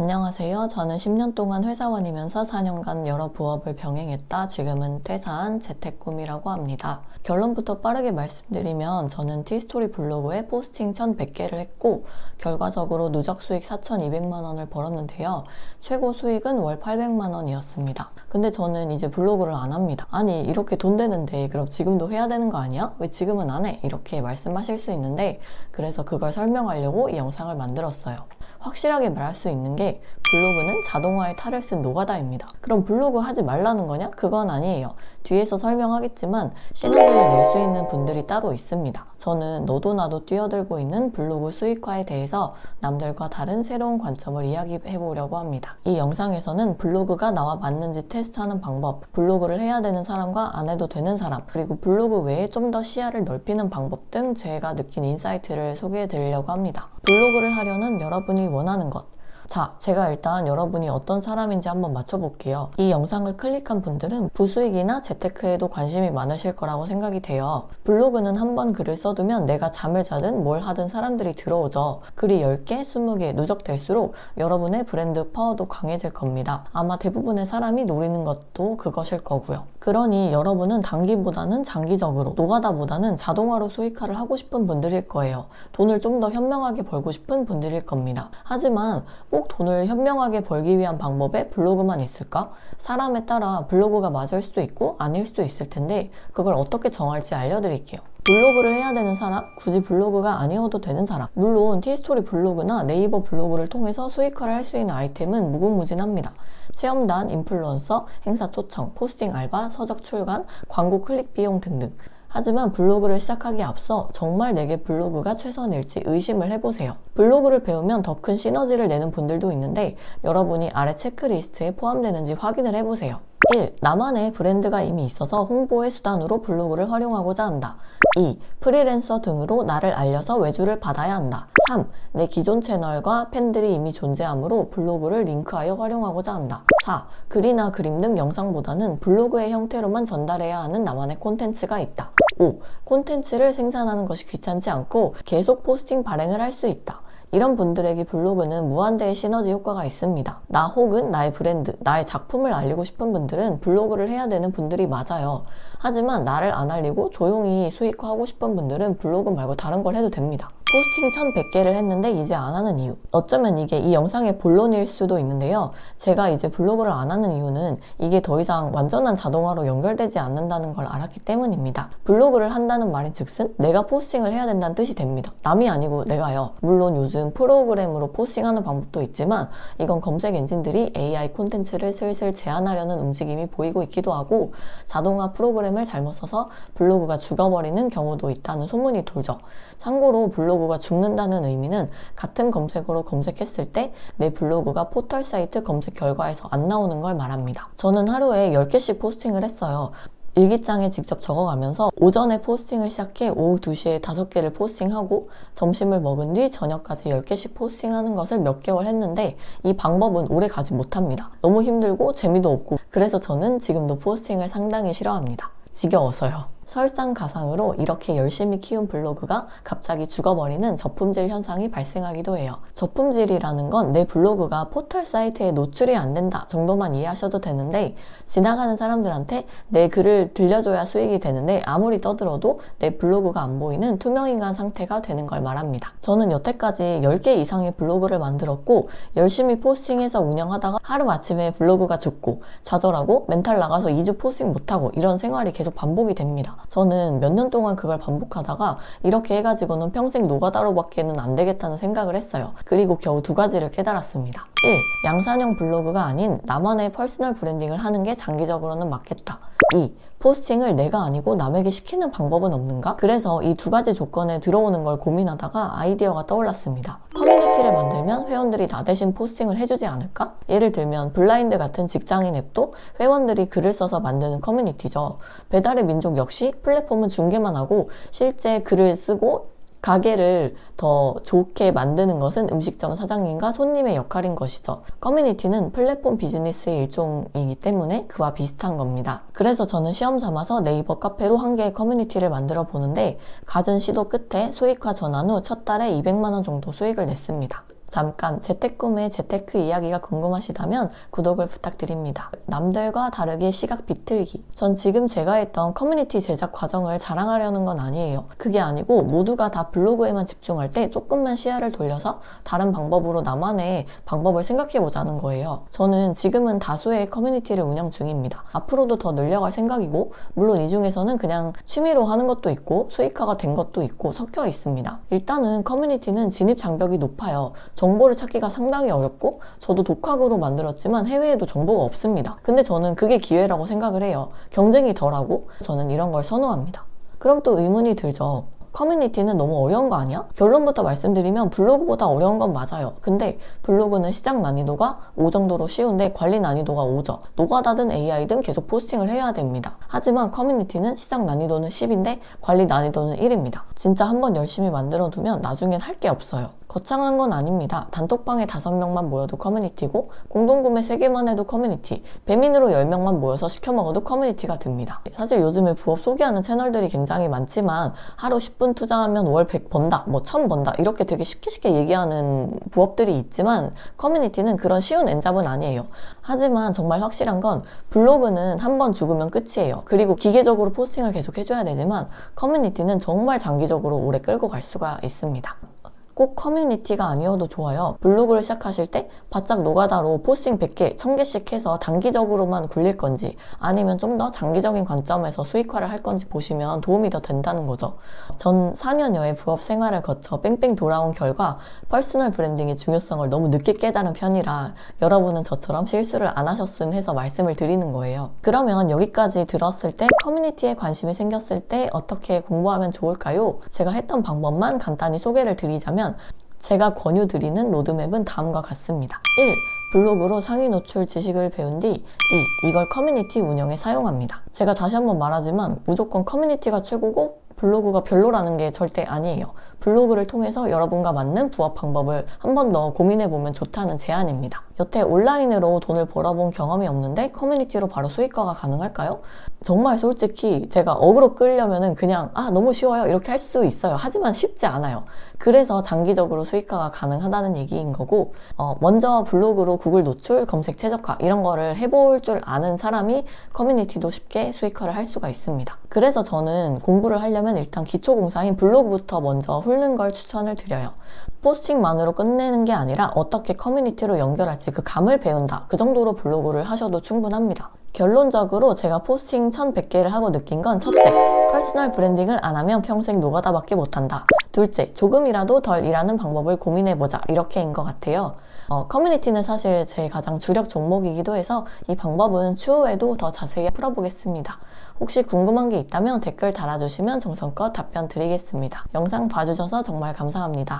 안녕하세요. 저는 10년 동안 회사원이면서 4년간 여러 부업을 병행했다. 지금은 퇴사한 재택꿈이라고 합니다. 결론부터 빠르게 말씀드리면 저는 티스토리 블로그에 포스팅 1100개를 했고 결과적으로 누적 수익 4200만 원을 벌었는데요. 최고 수익은 월 800만 원이었습니다. 근데 저는 이제 블로그를 안 합니다. 아니 이렇게 돈 되는데 그럼 지금도 해야 되는 거 아니야? 왜 지금은 안 해? 이렇게 말씀하실 수 있는데 그래서 그걸 설명하려고 이 영상을 만들었어요. 확실하게 말할 수 있는 게 블로그는 자동화의 탈을 쓴 노가다입니다. 그럼 블로그 하지 말라는 거냐? 그건 아니에요. 뒤에서 설명하겠지만 시너지를 낼 수 있는 분들이 따로 있습니다. 저는 너도 나도 뛰어들고 있는 블로그 수익화에 대해서 남들과 다른 새로운 관점을 이야기해 보려고 합니다. 이 영상에서는 블로그가 나와 맞는지 테스트하는 방법, 블로그를 해야 되는 사람과 안 해도 되는 사람, 그리고 블로그 외에 좀 더 시야를 넓히는 방법 등 제가 느낀 인사이트를 소개해 드리려고 합니다. 블로그를 하려는 여러분이 원하는 것, 자, 제가 일단 여러분이 어떤 사람인지 한번 맞춰볼게요. 이 영상을 클릭한 분들은 부수익이나 재테크에도 관심이 많으실 거라고 생각이 돼요. 블로그는 한 번 글을 써두면 내가 잠을 자든 뭘 하든 사람들이 들어오죠. 글이 10개, 20개 누적될수록 여러분의 브랜드 파워도 강해질 겁니다. 아마 대부분의 사람이 노리는 것도 그것일 거고요. 그러니 여러분은 단기보다는 장기적으로, 노가다보다는 자동화로 수익화를 하고 싶은 분들일 거예요. 돈을 좀 더 현명하게 벌고 싶은 분들일 겁니다. 하지만 꼭 돈을 현명하게 벌기 위한 방법에 블로그만 있을까? 사람에 따라 블로그가 맞을 수도 있고 아닐 수도 있을 텐데 그걸 어떻게 정할지 알려드릴게요. 블로그를 해야 되는 사람, 굳이 블로그가 아니어도 되는 사람. 물론 티스토리 블로그나 네이버 블로그를 통해서 수익화를 할 수 있는 아이템은 무궁무진합니다. 체험단, 인플루언서, 행사 초청, 포스팅 알바, 서적 출간, 광고 클릭 비용 등등. 하지만 블로그를 시작하기에 앞서 정말 내게 블로그가 최선일지 의심을 해보세요. 블로그를 배우면 더 큰 시너지를 내는 분들도 있는데 여러분이 아래 체크리스트에 포함되는지 확인을 해보세요. 1. 나만의 브랜드가 이미 있어서 홍보의 수단으로 블로그를 활용하고자 한다. 2. 프리랜서 등으로 나를 알려서 외주를 받아야 한다. 3. 내 기존 채널과 팬들이 이미 존재하므로 블로그를 링크하여 활용하고자 한다. 4. 글이나 그림 등 영상보다는 블로그의 형태로만 전달해야 하는 나만의 콘텐츠가 있다. 5. 콘텐츠를 생산하는 것이 귀찮지 않고 계속 포스팅 발행을 할 수 있다. 이런 분들에게 블로그는 무한대의 시너지 효과가 있습니다. 나 혹은 나의 브랜드, 나의 작품을 알리고 싶은 분들은 블로그를 해야 되는 분들이 맞아요. 하지만 나를 안 알리고 조용히 수익화하고 싶은 분들은 블로그 말고 다른 걸 해도 됩니다. 포스팅 1100개를 했는데 이제 안 하는 이유. 어쩌면 이게 이 영상의 본론일 수도 있는데요. 제가 이제 블로그를 안 하는 이유는 이게 더 이상 완전한 자동화로 연결되지 않는다는 걸 알았기 때문입니다. 블로그를 한다는 말인 즉슨 내가 포스팅을 해야 된다는 뜻이 됩니다. 남이 아니고 내가요. 물론 요즘 프로그램으로 포스팅하는 방법도 있지만 이건 검색 엔진들이 AI 콘텐츠를 슬슬 제한하려는 움직임이 보이고 있기도 하고 자동화 프로그램을 잘못 써서 블로그가 죽어버리는 경우도 있다는 소문이 돌죠. 참고로 블로그 블로그가 죽는다는 의미는 같은 검색어로 검색했을 때 내 블로그가 포털 사이트 검색 결과에서 안 나오는 걸 말합니다. 저는 하루에 10개씩 포스팅을 했어요. 일기장에 직접 적어가면서 오전에 포스팅을 시작해 오후 2시에 5개를 포스팅하고 점심을 먹은 뒤 저녁까지 10개씩 포스팅하는 것을 몇 개월 했는데 이 방법은 오래 가지 못합니다. 너무 힘들고 재미도 없고 그래서 저는 지금도 포스팅을 상당히 싫어합니다. 지겨워서요. 설상가상으로 이렇게 열심히 키운 블로그가 갑자기 죽어버리는 저품질 현상이 발생하기도 해요. 저품질이라는 건 내 블로그가 포털 사이트에 노출이 안 된다 정도만 이해하셔도 되는데 지나가는 사람들한테 내 글을 들려줘야 수익이 되는데 아무리 떠들어도 내 블로그가 안 보이는 투명인간 상태가 되는 걸 말합니다. 저는 여태까지 10개 이상의 블로그를 만들었고 열심히 포스팅해서 운영하다가 하루아침에 블로그가 죽고 좌절하고 멘탈 나가서 2주 포스팅 못하고 이런 생활이 계속 반복이 됩니다. 저는 몇 년 동안 그걸 반복하다가 이렇게 해가지고는 평생 노가다로밖에는 안 되겠다는 생각을 했어요. 그리고 겨우 두 가지를 깨달았습니다. 1. 양산형 블로그가 아닌 나만의 퍼스널 브랜딩을 하는 게 장기적으로는 맞겠다. 2. 포스팅을 내가 아니고 남에게 시키는 방법은 없는가? 그래서 이 두 가지 조건에 들어오는 걸 고민하다가 아이디어가 떠올랐습니다. 커뮤니티를 만들면 회원들이 나 대신 포스팅을 해주지 않을까? 예를 들면 블라인드 같은 직장인 앱도 회원들이 글을 써서 만드는 커뮤니티죠. 배달의 민족 역시 플랫폼은 중계만 하고 실제 글을 쓰고 가게를 더 좋게 만드는 것은 음식점 사장님과 손님의 역할인 것이죠. 커뮤니티는 플랫폼 비즈니스의 일종이기 때문에 그와 비슷한 겁니다. 그래서 저는 시험 삼아서 네이버 카페로 한 개의 커뮤니티를 만들어 보는데 갖은 시도 끝에 수익화 전환 후 첫 달에 200만원 정도 수익을 냈습니다. 잠깐 재테꿈의 재테크 이야기가 궁금하시다면 구독을 부탁드립니다. 남들과 다르게 시각 비틀기. 전 지금 제가 했던 커뮤니티 제작 과정을 자랑하려는 건 아니에요. 그게 아니고 모두가 다 블로그에만 집중할 때 조금만 시야를 돌려서 다른 방법으로 나만의 방법을 생각해 보자는 거예요. 저는 지금은 다수의 커뮤니티를 운영 중입니다. 앞으로도 더 늘려갈 생각이고 물론 이 중에서는 그냥 취미로 하는 것도 있고 수익화가 된 것도 있고 섞여 있습니다. 일단은 커뮤니티는 진입 장벽이 높아요. 정보를 찾기가 상당히 어렵고 저도 독학으로 만들었지만 해외에도 정보가 없습니다. 근데 저는 그게 기회라고 생각을 해요. 경쟁이 덜하고 저는 이런 걸 선호합니다. 그럼 또 의문이 들죠. 커뮤니티는 너무 어려운 거 아니야? 결론부터 말씀드리면 블로그보다 어려운 건 맞아요. 근데 블로그는 시작 난이도가 5 정도로 쉬운데 관리 난이도가 5죠. 노가다든 AI든 계속 포스팅을 해야 됩니다. 하지만 커뮤니티는 시작 난이도는 10인데 관리 난이도는 1입니다. 진짜 한번 열심히 만들어 두면 나중엔 할 게 없어요. 거창한 건 아닙니다. 단톡방에 5명만 모여도 커뮤니티고 공동구매 3개만 해도 커뮤니티 배민으로 10명만 모여서 시켜 먹어도 커뮤니티가 됩니다. 사실 요즘에 부업 소개하는 채널들이 굉장히 많지만 하루 10분 투자하면 월 100 번다 뭐 1000 번다 이렇게 되게 쉽게 쉽게 얘기하는 부업들이 있지만 커뮤니티는 그런 쉬운 엔잡은 아니에요. 하지만 정말 확실한 건 블로그는 한 번 죽으면 끝이에요. 그리고 기계적으로 포스팅을 계속 해줘야 되지만 커뮤니티는 정말 장기적으로 오래 끌고 갈 수가 있습니다. 꼭 커뮤니티가 아니어도 좋아요. 블로그를 시작하실 때 바짝 노가다로 포스팅 100개, 1000개씩 해서 단기적으로만 굴릴 건지 아니면 좀 더 장기적인 관점에서 수익화를 할 건지 보시면 도움이 더 된다는 거죠. 전 4년여의 부업 생활을 거쳐 뺑뺑 돌아온 결과 퍼스널 브랜딩의 중요성을 너무 늦게 깨달은 편이라 여러분은 저처럼 실수를 안 하셨음 해서 말씀을 드리는 거예요. 그러면 여기까지 들었을 때 커뮤니티에 관심이 생겼을 때 어떻게 공부하면 좋을까요? 제가 했던 방법만 간단히 소개를 드리자면 제가 권유드리는 로드맵은 다음과 같습니다. 1. 블로그로 상위 노출 지식을 배운 뒤 2. 이걸 커뮤니티 운영에 사용합니다. 제가 다시 한번 말하지만 무조건 커뮤니티가 최고고 블로그가 별로라는 게 절대 아니에요. 블로그를 통해서 여러분과 맞는 부업 방법을 한 번 더 고민해보면 좋다는 제안입니다. 여태 온라인으로 돈을 벌어본 경험이 없는데 커뮤니티로 바로 수익화가 가능할까요? 정말 솔직히 제가 어그로 끌려면은 그냥 아 너무 쉬워요 이렇게 할 수 있어요. 하지만 쉽지 않아요. 그래서 장기적으로 수익화가 가능하다는 얘기인 거고 어, 먼저 블로그로 구글 노출, 검색 최적화 이런 거를 해볼 줄 아는 사람이 커뮤니티도 쉽게 수익화를 할 수가 있습니다. 그래서 저는 공부를 하려면 일단 기초 공사인 블로그부터 먼저 훑는 걸 추천을 드려요. 포스팅만으로 끝내는 게 아니라 어떻게 커뮤니티로 연결할지 그 감을 배운다. 그 정도로 블로그를 하셔도 충분합니다. 결론적으로 제가 포스팅 1100개를 하고 느낀 건 첫째, 퍼스널 브랜딩을 안 하면 평생 노가다밖에 못한다. 둘째, 조금이라도 덜 일하는 방법을 고민해보자. 이렇게인 것 같아요. 어, 커뮤니티는 사실 제 가장 주력 종목이기도 해서 이 방법은 추후에도 더 자세히 풀어보겠습니다. 혹시 궁금한 게 있다면 댓글 달아주시면 정성껏 답변 드리겠습니다. 영상 봐주셔서 정말 감사합니다.